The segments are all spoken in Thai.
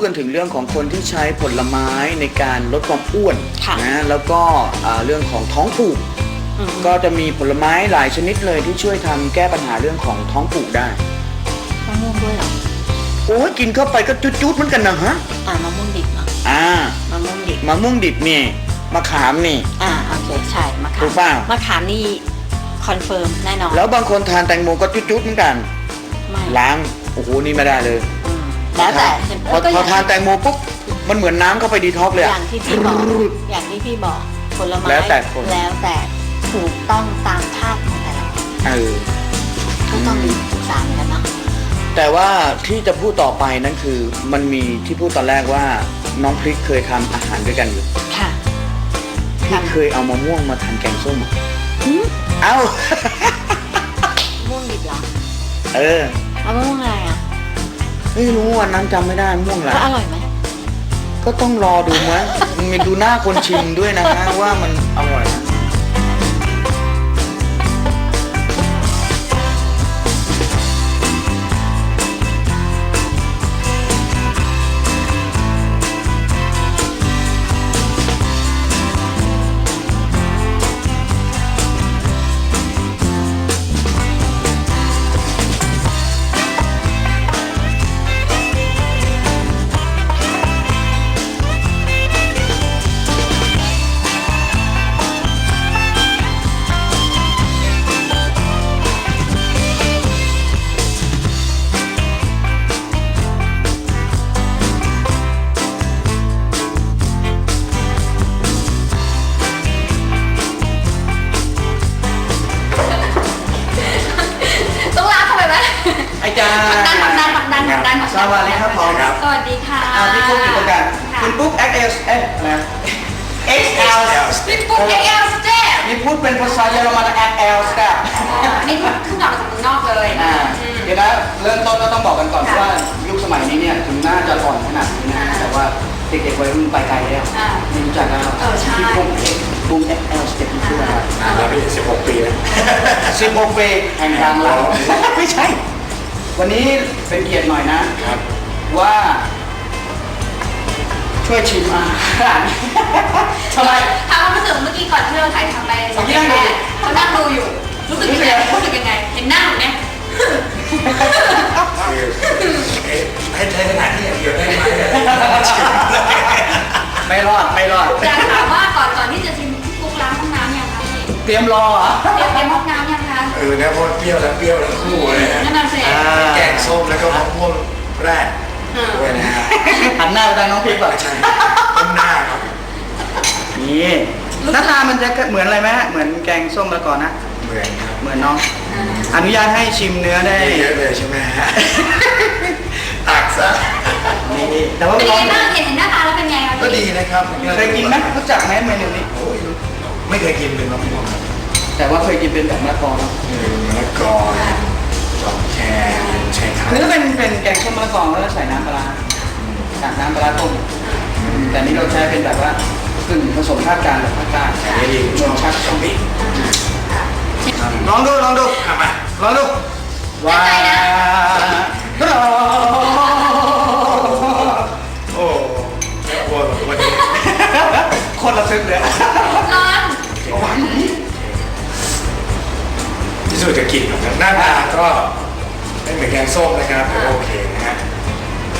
ดกันถึงเรื่องของคนที่ใช้ผลไม้ในการลดความอ้วนค่ะนะแล้วก็อ่าเรื่องของท้องผูก อืม ก็จะมีผลไม้หลายชนิดเลยที่ช่วยทำแก้ปัญหาเรื่องของท้องผูกได้ มะม่วงด้วยเหรอโอ้ยกินเข้าไปก็จุดๆเหมือนกันนะฮะอ่ามะม่วงดิบเนาะอ่ามะม่วงดิบมะม่วงดิบนี่มะขามนี่ อ่าโอเคใช่มะขาถูมกเปล่า มะขามนี่คอนเฟิร์มแน่นอนแล้วบางคนทานแตงโมก็จุดๆเหมือนกัน ไม่ล้างโอ้โหนี่ไม่ได้เลย อืม แล้วแต่เห็นพอก็พออย่างทานแตงโมปุ๊บมันเหมือนน้ำเข้าไปดีท็อกซ์เลยออะ ย่างที่พี่บอกอย่างที่พี่บอกผลไม้แล้วแต่คน แล้วแต่ถูกต้องตามธาตุของแต่ละคนเออ ก็ต้องมีศึกษาเหมือนกันเนาะ แต่ว่าที่จะพูดต่อไปนั่นคือ มันมีที่พูดตอนแรกว่าน้องพริกเคยทำอาหารด้วยกันอยู่ค่ะพี่ทำเคยเอามะม่วงมาทำแกงส้มอะหืมเอ้า ม่วงดิบเหรอเออ เอามะม่วงอะไรอะ ไม่รู้วันนั้นจำไม่ได้มะม่วงอะไร แล้วอร่อยไหมก็ต้องรอดูมั้ยมันมีดูหน้าคนชิมด้วยนะฮะว่ามันอร่อยนะ คุณปุ๊ก XL เอ๊ะนะ XL พี่ปุ๊กเอ็กเอลสเตปนี่พูดเป็นภาษาเยอรมัน XL สตานี่เพิ่งกลับมาจากเมืองนอกเลยอ่าอืม เดี๋ยวนะเริ่มต้นก็ต้องบอกกันก่อนค่ะว่ายุคสมัยนี้เนี่ยถึงหน้าจะอ่อนขนาดนี้นะอ่าแต่ว่าเด็กๆวัยรุ่นไปไกลแล้วอ่าไม่รู้จักแล้วเออใช่พี่ปุ๊กเอ็กปุ๊ก XL สเต็ปนี่คืออะไรนานแล้วพี่สิบหกปีแล้วสิบหกปีแห่งทางเราไม่ใช่ วันนี้เป็นเกียรติหน่อยนะ ครับ ว่า ช่วยชิมอาหารทำไม ถามความรู้สึกเมื่อกี้ก่อนที่เราถ่ายทำไปสองเมื่อกี้นั่งดูแม่เขานั่งดูอยู่ รู้สึกยังไงรู้สึกยังไง เห็นหน้าไหมคือเอ๊ะให้ใช้สถานที่อย่างเดียวได้ไหมไม่รอด ไม่รอด อยากถามว่าก่อนก่อนที่จะชิมพี่ปุ๊กล้างห้องน้ำยังคะพี่เตรียมรอเหรอ เตรียมเตรียมห้องน้ำยังคะ เออนะเพราะเปรี้ยวแล้วเปรี้ยวทั้งคู่เลยนะนั่นน่ะสิอ่าแกงส้มแล้วก็มะม่วงแรด ด้วยนะฮะหันหน้าไปทางน้องพริกก่อนใช่ต้นหน้าครับนี่หน้าตามันจะเหมือนอะไรไหมฮะเหมือนแกงส้มมะละกอนะ เหมือนครับเหมือนเน้อง อนุญาตให้ชิมเนื้อได้ เยอะเลยใช่ไหมฮะตักซะนี่แต่ว่าเป็นลยัองงไงบ้างเห็นเห็นหน้าตาแล้วเป็นไงคะก็พี่ดีนะครับเคยกินไหมรู้จักไหมเมนูนี้ โอ้ยไม่เคยกินเป็นมะม่วงครับแต่ว่าเคยกินเป็นแบบมะละกอเนอะเออมะละกอ จอมแคใช่ครับเนื้อเป็นเป็นแกงส้มมะละกอแล้วก็ใส่น้ำปลาร้าใส่น้ำปลาร้าต้มแต่นี่เราใช้เป็นแบบว่ากึ่งผสมภาคกลางกับภาคใต้แต่ไม่ดีรสชาติสองปีลองดูลองดูทำมาลองดูว้าโอ้แม่กลัวแบบวันนี้คนละทึกเลย ร้อนที่สุดจะกินนะครับหน้าตาก็ไม่เหมือนแกงส้มนะครับแต่ก็โอเคนะฮะ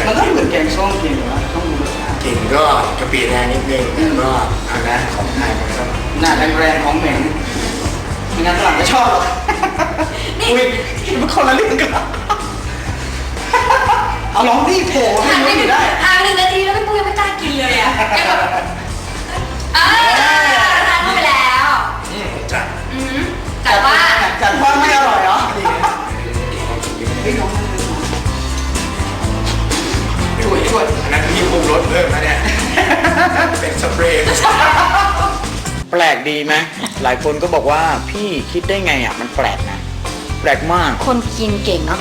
มันก็เหมือนแกงส้มจริงหรือว่าต้องดูรสชาติกลิ่นก็กระปีแรงนิดนึงแต่ก็ทางด้านของไทยมันก็หน้าแรงๆของเหม็นไม่งั้นฝรั่งจะชอบหรอกอุ้ยมันคนละเรื่องกันเอาลองดิโผล่ให้ห่างไปดูหนึ่งได้ห่างหนึ่งนาทีแล้วพี่ปุ้ยยังไม่กล้ากินเลยอะยังแบบเออทานเข้าไปแล้วอืมจัดอืมแต่ว่าจัด ว่าไม่อร่อยเหรอช่วยช่วยอันนั้นพี่ปรุงรสเพิ่มนะเนี่ย เป็นสเปรย์แปลกดีไหมหลายคนก็บอกว่าพี่คิดได้ไงอะมันแปลกนะแปลกมาก คนกินเก่งเนาะ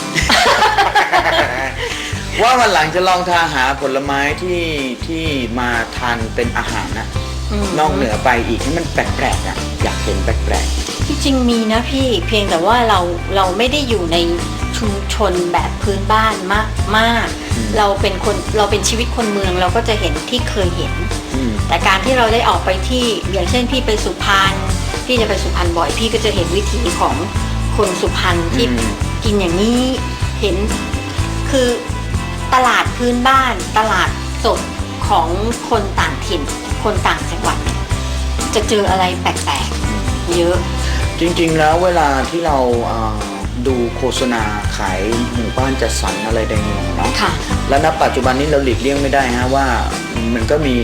ว่าวันหลังจะลองทาหาผลไม้ที่ที่มาทานเป็นอาหารนะอืม นอกเหนือไปอีกที่มันแปลกๆอะอยากเห็นแปลกที่ จริงมีนะพี่เพียงแต่ว่าเราเราไม่ได้อยู่ในชุมชนแบบพื้นบ้านมากมาก เราเป็นคนเราเป็นชีวิตคนเมืองเราก็จะเห็นที่เคยเห็นๆอืมแต่การที่เราได้ออกไปที่อย่างเช่นพี่ไปสุพรรณพี่จะไปสุพรรณบ่อยพี่ก็จะเห็นวิถีของคนสุพรรณที่อืมกินอย่างนี้เห็นคือตลาดพื้นบ้าน ตลาดสดของคนต่างถิ่น คนต่างจังหวัด จะเจออะไรแปลกๆ เยอะ จริงๆแล้วเวลาที่เราเอ่อดูโฆษณาขายหมู่บ้านจัดสรรอะไรใดๆเนาะค่ะ แล้วณปัจจุบันนี้เราหลีกเลี่ยงไม่ได้ฮะว่ามันก็มี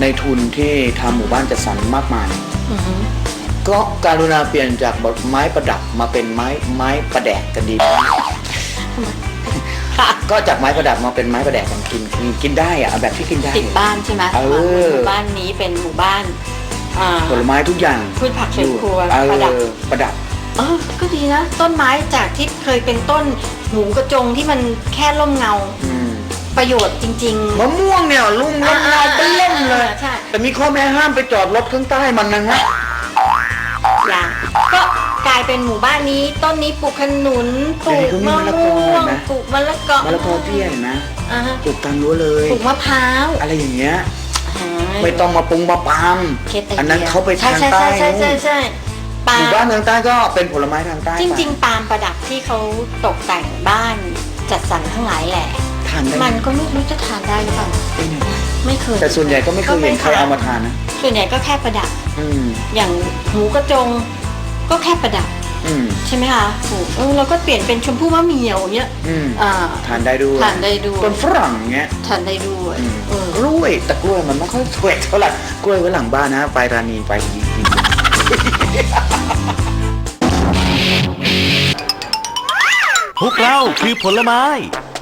ในทุนที่ทำหมู่บ้านจัดสรรมากมาย อือฮึก็การุณาเปลี่ยนจากไม้ประดับมาเป็นไม้ไม้ประแดกกันดีไหมค่ะก็จากไม้ประดับมาเป็นไม้ประแดกกันกินกินกินได้อะเอาแบบที่กินได้ ติดบ้านใช่ไหมเออ หมู่บ้านนี้เป็นหมู่บ้าน อ่า ผลไม้ทุกอย่างพืชผักสวนครัวเออประดับ ประดับ เออก็ดีนะ ต้นไม้จากที่เคยเป็นต้นหูกระจงที่มันแค่ร่มเงาอืมประโยชน์จริง มะม่วงเนี่ยลุ่มๆล่มลายเป็นเล่มเลยใช่ แต่มีข้อแม้ห้ามไปจอดรถข้างใต้มันนะฮะอย่างก็กลายเป็นหมู่บ้านนี้ ต้นนี้ปลูกขนุนปลูกมะม่วงปลูกมะละกอมะละกอเปี้ยเห็นไหมอ่าฮะปลูกตามรั้วเลย ปลูกมะพร้าว อะไรอย่างเงี้ยอ่า ไม่ต้องมาปรุงมาปามเคล็ดไดียอันนั้นเขาไปทางใช่ใต้ใช่ใช่ใช่ใช่ปาหล์มู่มบ้านทางใต้ก็เป็นผลไม้ทางใต้จริง ๆ ปาล์มประดับที่เขาตกแต่งบ้านจัดสรรทั้งหลายแหละๆทานได้มันก็ไม่รู้จะทานได้หรือเปล่าไม่แน่ไม่เคยแต่ส่วนใหญ่ก็ไม่เคยเห็นใครเอามาทานนะส่วนใหญ่ก็แค่ประดับ อืมอย่างหูกระจงก็แค่ประดับ อืม ใช่ไหมคะหูเออเราก็เปลี่ยนเป็นชมพู่มะเหมี่ยวเนี้ยอืมอ่า ทานได้ด้วยทานได้ด้วย ต้นฝรั่งเงี้ยทานได้ด้วยอืมเออกล้วยแต่กล้วยมันไม่ค่อยสวยเท่าไหร่กล้วยไว้หลังบ้านนะ ไปรานีไปดีดีพวกเราคือผลไม้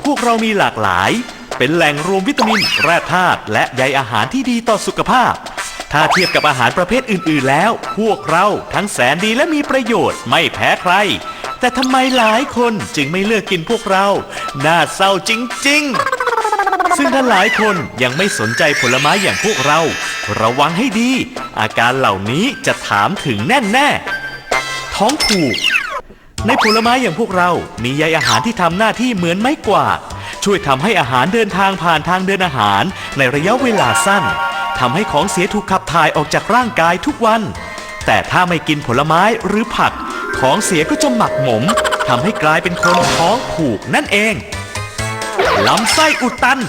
พวกเรามีหลากหลาย เป็นแหล่งรวมวิตามิน แร่ธาตุ และใยอาหารที่ดีต่อสุขภาพ ถ้าเทียบกับอาหารประเภทอื่น ๆ แล้ว พวกเราทั้งแสนดีและมีประโยชน์ไม่แพ้ใคร แต่ทำไมหลายคนจึงไม่เลือกกินพวกเรา น่าเศร้าจริง ๆ ซึ่งถ้าหลายคนยังไม่สนใจผลไม้อย่างพวกเรา ระวังให้ดี อาการเหล่านี้จะถามถึงแน่ๆ ท้องผูก ในผลไม้อย่างพวกเรา มีใยอาหารที่ทำหน้าที่เหมือนไม้กวาดช่วยทำให้อาหารเดินทางผ่านทางเดินอาหารในระยะเวลาสั้น ทำให้ของเสียถูกขับถ่ายออกจากร่างกายทุกวัน แต่ถ้าไม่กินผลไม้หรือผัก ของเสียก็จะหมักหมมทำให้กลายเป็นคนท้องผูกนั่นเองลำไส้อุดตัน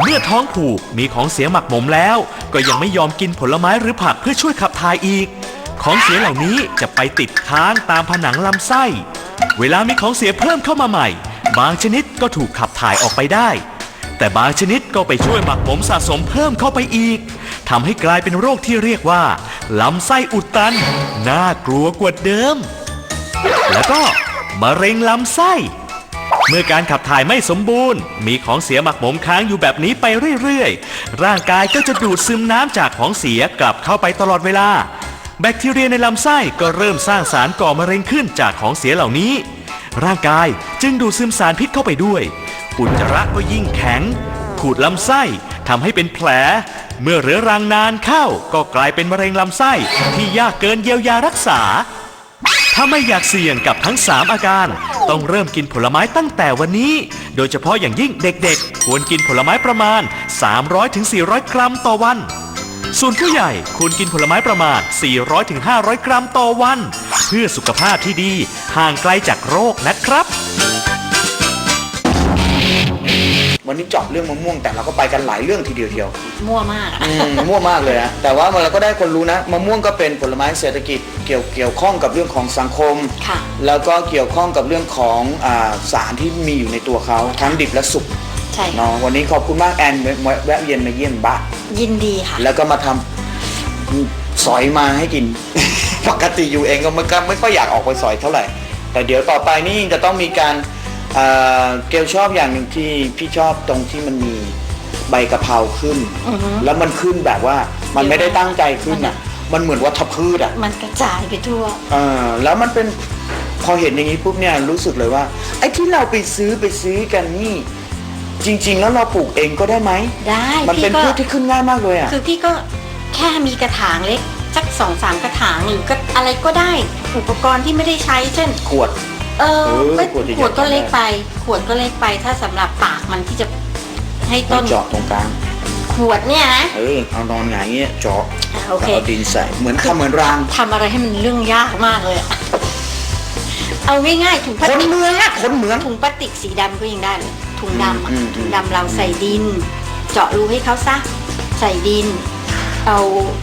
เมื่อท้องผูกมีของเสียหมักหมมแล้ว ก็ยังไม่ยอมกินผลไม้หรือผักเพื่อช่วยขับถ่ายอีก ของเสียเหล่านี้จะไปติดค้างตามผนังลำไส้ เวลามีของเสียเพิ่มเข้ามาใหม่ บางชนิดก็ถูกขับถ่ายออกไปได้ แต่บางชนิดก็ไปช่วยหมักหมมสะสมเพิ่มเข้าไปอีกทำให้กลายเป็นโรคที่เรียกว่าลำไส้อุดตัน น่ากลัวกว่าเดิม แล้วก็มะเร็งลำไส้ เมื่อการขับถ่ายไม่สมบูรณ์ มีของเสียหมักหมมค้างอยู่แบบนี้ไปเรื่อยๆ ร่างกายก็จะดูดซึมน้ำจากของเสียกลับเข้าไปตลอดเวลา แบคทีเรียในลำไส้ก็เริ่มสร้างสารก่อมะเร็งขึ้นจากของเสียเหล่านี้ ร่างกายจึงดูดซึมสารพิษเข้าไปด้วย อุจจาระก็ยิ่งแข็ง ขูดลำไส้ทำให้เป็นแผล เมื่อเรื้อรังนานเข้าก็กลายเป็นมะเร็งลำไส้ที่ยากเกินเยียวยารักษา ถ้าไม่อยากเสี่ยงกับทั้ง 3 อาการ ต้องเริ่มกินผลไม้ตั้งแต่วันนี้ โดยเฉพาะอย่างยิ่งเด็กๆ ควรกินผลไม้ประมาณ 300-400 กรัมต่อวันส่วนผู้ใหญ่ควรกินผลไม้ประมาณ 400-500 กรัมต่อวัน เพื่อสุขภาพที่ดีห่างไกลจากโรคนะครับ วันนี้เจาะเรื่องมะม่วงแต่เราก็ไปกันหลายเรื่องทีเดียวเดียวมั่วมากอะอืมมั่วมากเลยนะแต่ว่ามันเราก็ได้คนรู้นะมะม่วงก็เป็นผลไม้เศรษฐกิจเกี่ยวเกี่ยวข้องกับเรื่องของสังคม ค่ะ แล้วก็เกี่ยวข้องกับเรื่องของอาสารที่มีอยู่ในตัวเขาทั้งดิบและสุกใช่ค่ะเนาะวันนี้ขอบคุณมากแอนแวะแวะเวียนมาเยี่ยมบ้าน ยินดีค่ะ แล้วก็มาทำสอยมาให้กิน ปกติอยู่เองก็ไม่ก็ไม่ค่อยอยากออกไปสอยเท่าไหร่ แต่เดี๋ยวต่อไปนี่จะต้องมีการ เอ่อเกลชอบอย่างหนึ่งที่พี่ชอบตรงที่มันมีใบกะเพราขึ้น อือฮึ แล้วมันขึ้นแบบว่ามันไม่ได้ตั้งใจขึ้นอะ มันเหมือนวัชพืชอะ มันกระจายไปทั่ว เออแล้วมันเป็นพอเห็นอย่างนี้ปุ๊บเนี่ยรู้สึกเลยว่าไอ้ที่เราไปซื้อไปซื้อกันนี่ จริง ๆ แล้วเราปลูกเองก็ได้ไหมได้มันเป็นพี่พืก็ชที่ขึ้นง่ายมากเลยอะ คือพี่ก็แค่ค่มีกระถางเล็กสักสองสามกระถางหรือก็อะไรก็ได้ อุปกรณ์ที่ไม่ได้ใช้เช่น ขวด เออเออไม่ขวดใหญ่ๆขวดก็เล็กได้ไป ขวดก็เล็กไปถ้าสำหรับปากมันที่จะให้ต้นเจาะตรงกลาง ขวดเนี่ยนะเออเอานอนหงายเงี้ยเจาะอะโอเคแล้วเอาดินใส่เหมือนทำเหมือนรางทำอะไรให้มันเรื่องยากมากเลยอะเอาง่ายๆถุงพลาคสนติกเมืองอะคนเมือง ถุงพลาสติกสีดำก็ยังได้เลยถุงดำอะอืมอืม ถุงดำเราใส่ดิน เจาะรูให้เขาซะใส่ดิน เอา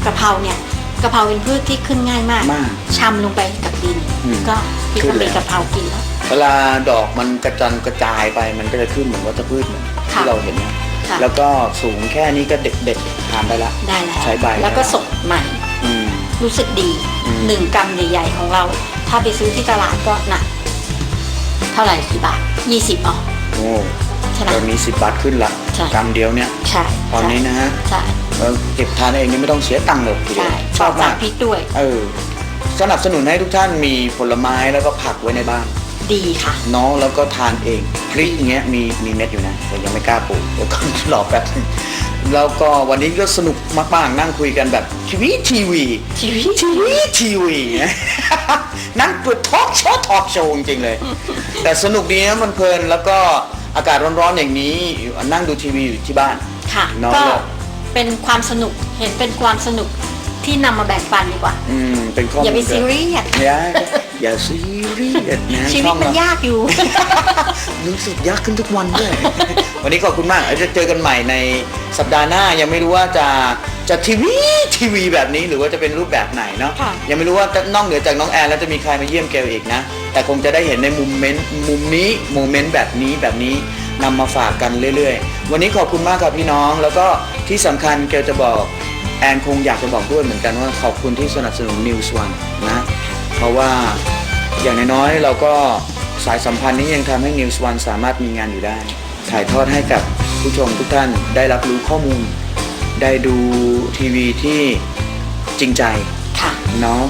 กระเพราเนี่ยกระเพราเป็นพืชที่ขึ้นง่ายมากมาก ชำลงไปกับดิน อืม ก็ ที่ขึ้ก็นแล้เป็วนกระเพรากินแล้วเวลาดอกมันกระจันกระจายไปมันก็จะขึ้นเหมือนวัชพืชเหมือนค่ะที่เราเห็นนะค่ะ แล้วก็สูงแค่นี้ก็เด็ดเด็ดๆทานได้ละ ได้แล้วใช้ใบ แล้วก็สดใหม่ อืม รู้สึกดีอืม หนึ่งกรัมใหญ่ๆของเรา ถ้าไปซื้อที่ตลาดก็หนักเท่าไหร่กี่บาทยี่สิบอ๋อโอ้ใช่ไหมตอนนี้สิบบาทขึ้นละใช่ กรัมเดียวเนี่ย ใช่ตอนนี้นะฮะใช่เราเก็บทานเองนี่ไม่ต้องเสียตังค์เลยทีเดียใช่วชชออบบสามารกพิษด้วย เออ สนับสนุนให้ทุกท่านมีผลไม้แล้วก็ผักไว้ในบ้าน ดีค่ะเน้องแล้วก็ทานเองพริกอย่างเงี้ยมีมีเม็ดอยู่นะแต่ยังไม่กล้าปลูกเดี๋ยวก่อนรอแป๊บนึงแล้วก็วันนี้ก็สนุกมากๆนั่งคุยกันแบบทีวีทีวีทีวีทีวีทีวีนั่งเปิดทอล์กโชว์ทอล์กโชว์จริงๆเลย แต่สนุกดีนะมันเพลินแล้วก็อากาศร้อนๆอย่างนี้นั่งดูทีวีอยู่ที่บ้านค่ะน้องก็เลยเป็นความสนุกเห็นเป็นความสนุก ที่นำมาแบ่งปันดีกว่า อืมเป็นข้อมูลอย่าไปซีเรียสอย่าอย่าซีเรียสนะชีวิตมันช่องเรายากอยู่ รู้สึกยากขึ้นทุกวันด้วยวันนี้ขอบคุณมากเดี๋ยวจะเจอกันใหม่ในสัปดาห์หน้ายังไม่รู้ว่าจะจะทีวีทีวีแบบนี้หรือว่าจะเป็นรูปแบบไหนเนาะค่ะยังไม่รู้ว่าจะนอกเหนือจากน้องแอนแล้วจะมีใครมาเยี่ยมเกลอีกนะ แต่คงจะได้เห็นในมุมเมนต์มุมนี้โมเมนต์แบบนี้แบบนี้นำมาฝากกันเรื่อย ๆ วันนี้ขอบคุณมากครับพี่น้อง แล้วก็ที่สำคัญเกลจะบอก แอนคงอยากจะบอกด้วยเหมือนกันว่าขอบคุณที่สนับสนุน News One นะ เพราะว่าอย่างน้อยๆเราก็สายสัมพันธ์นี้ยังทำให้ News One สามารถมีงานอยู่ได้ ถ่ายทอดให้กับผู้ชมทุกท่านได้รับรู้ข้อมูล ได้ดูทีวีที่จริงใจค่ะ เนาะ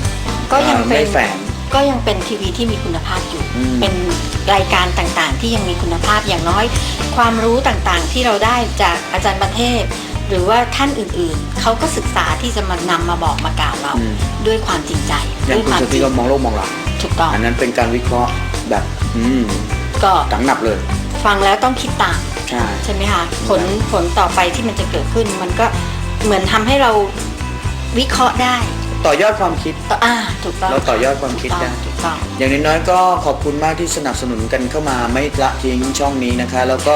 ก็ยังอ่าเป็ไม่นแฝง ก็ยังเป็นทีวีที่มีคุณภาพอยู่ อืม เป็นรายการต่างๆ ที่ยังมีคุณภาพอย่างน้อย ความรู้ต่างๆ ที่เราได้จากอาจารย์ประเทศ หรือว่าท่านอื่นๆ เขาก็ศึกษาที่จะมานำมาบอกมากล่าวเรา อืม ด้วยความจริงใจอย่างด้วยคุณความสจติริงก็มองโลกมองหลังถูกต้องอันนั้นเป็นการวิเคราะห์แบบ อืมก็ตังหนับเลย ฟังแล้วต้องคิดตาม ใช่ ใช่ไหมคะผลผลต่อไปที่มันจะเกิดขึ้น มันก็เหมือนทำให้เราวิเคราะห์ได้ ต่อยอดความคิดต่ออ่าถูกต้องเราต่อยอดความคิดได้ ถูกต้องอย่างน้อยๆก็ขอบคุณมากที่สนับสนุนกันเข้ามาไม่ละทิ้งช่องนี้นะคะ แล้วก็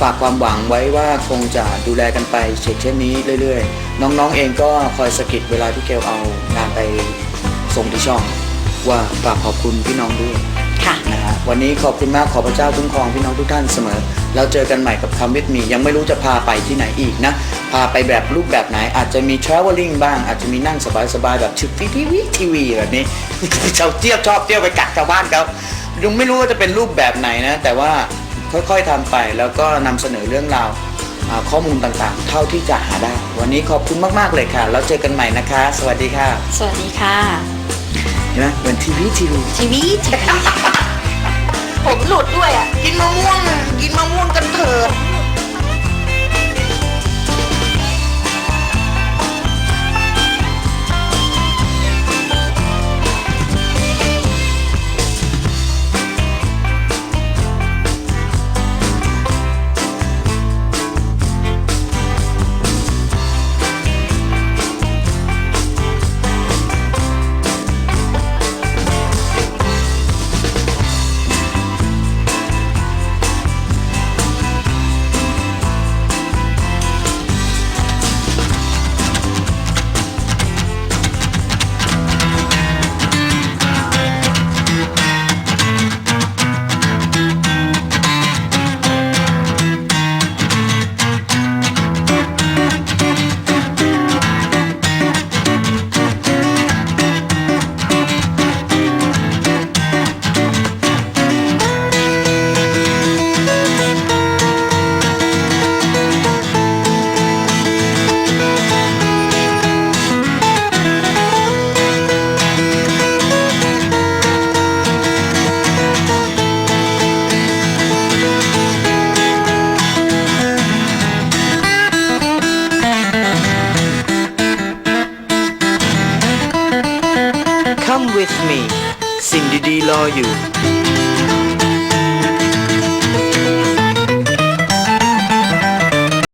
ฝากความหวังไว้ว่าคงจะดูแลกันไปเช่นเช่นนี้เรื่อยๆ น้องๆเองก็คอยสะกิดเวลาที่เกลเอางานไปส่งที่ช่อง ว่าฝากขอบคุณพี่น้องด้วยค่ะนะฮะวันนี้ขอบคุณมากขอพระเจ้าคุ้มครองพี่น้องทุกท่านเสมอ แล้วเจอกันใหม่กับคำวิทมียังไม่รู้จะพาไปที่ไหนอีกนะพา ไปแบบรูปแบบไหน อาจจะมี traveling บ้าง อาจจะมีนั่งสบายๆแบบชุดทีวีทีวีแบบนี้ชาวเที่ยวชอบเที่ยวไปกัดชาวบ้านเขายังไม่รู้ว่าจะเป็นรูปแบบไหนนะ แต่ว่าค่อยๆทำไปแล้วก็นำเสนอเรื่องราวอ่าข้อมูลต่างๆ เท่าที่จะหาได้ วันนี้ขอบคุณมากๆเลยค่ะ แล้วเจอกันใหม่นะคะ สวัสดีค่ะ สวัสดีค่ะเห็นไหมเหมือนทีวีทีวีทีวีทีวีผมหลุดด้วยอะ กินมะม่วงกินมะม่วงกันเถอะ